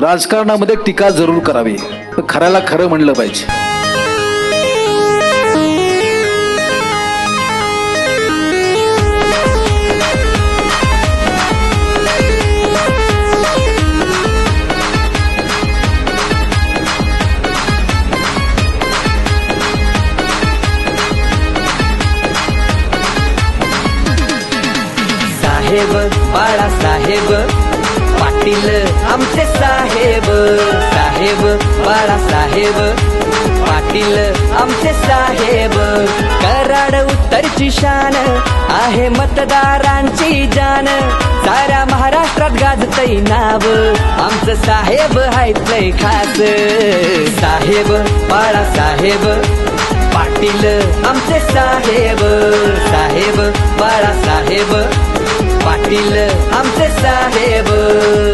राजकारणामध्ये टीका जरूर करावी. पण खऱ्याला खरं म्हणलं पाहिजे. साहेब बाळासाहेब पाटील आमचे सा साहेब बाळासाहेब पाटील आमचे साहेब. कराड उत्तरची शान आहे मतदारांची जान. साऱ्या महाराष्ट्रात गाजतय नाव. आमचं साहेब हायतय खास. साहेब बाळासाहेब पाटील आमचे साहेब. साहेब बाळासाहेब पाटील आमचे साहेब.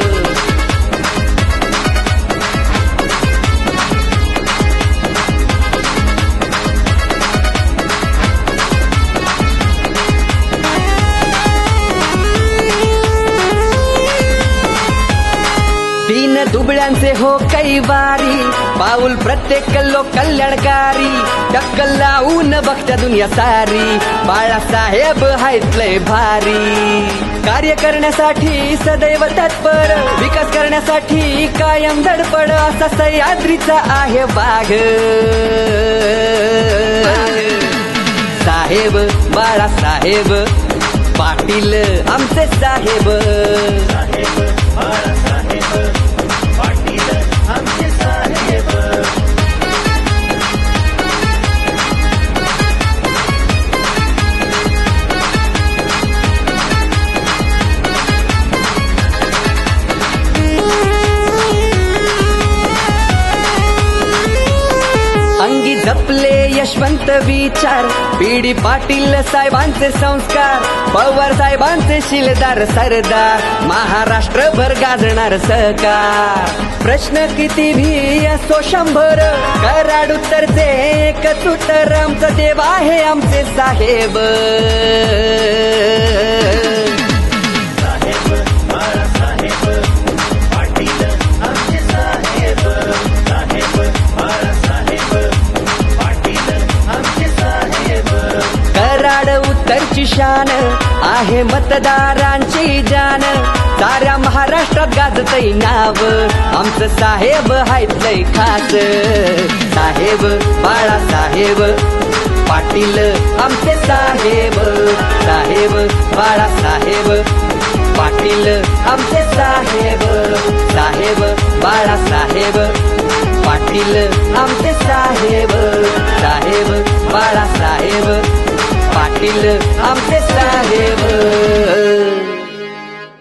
तीन दुबळ्यांचे हो कैवारी. पाऊल प्रत्येक लोक कल्याणकारी. टक्कल लावून बघत्या दुनिया सारी. बाळासाहेब हायतलय भारी. कार्य करण्यासाठी सदैव तत्पर. विकास करण्यासाठी कायम धडपड. असा सह्याद्रीचा आहे बाग साहेब बाळासाहेब पाटील आमचे साहेब. जपले यशवंत विचार. बीडी पाटील साहेबांचे संस्कार. पवार साहेबांचे शिलदार सरदार. महाराष्ट्रभर गाजणार सहकार. प्रश्न किती भी असो शंभर. कराड उत्तरचे एक सुटर आमचं देव आहे आमचे साहेब. उत्तरची शान आहे मतदारांची जान. साऱ्या महाराष्ट्रात गाजतय नाव. आमचं साहेब आहेत खास. साहेब बाळासाहेब पाटील आमचे साहेब. साहेब बाळासाहेब पाटील आमचे साहेब. साहेब बाळासाहेब पाटील आमचे साहेब. साहेब बाळासाहेब पाटील आमचे साहेब.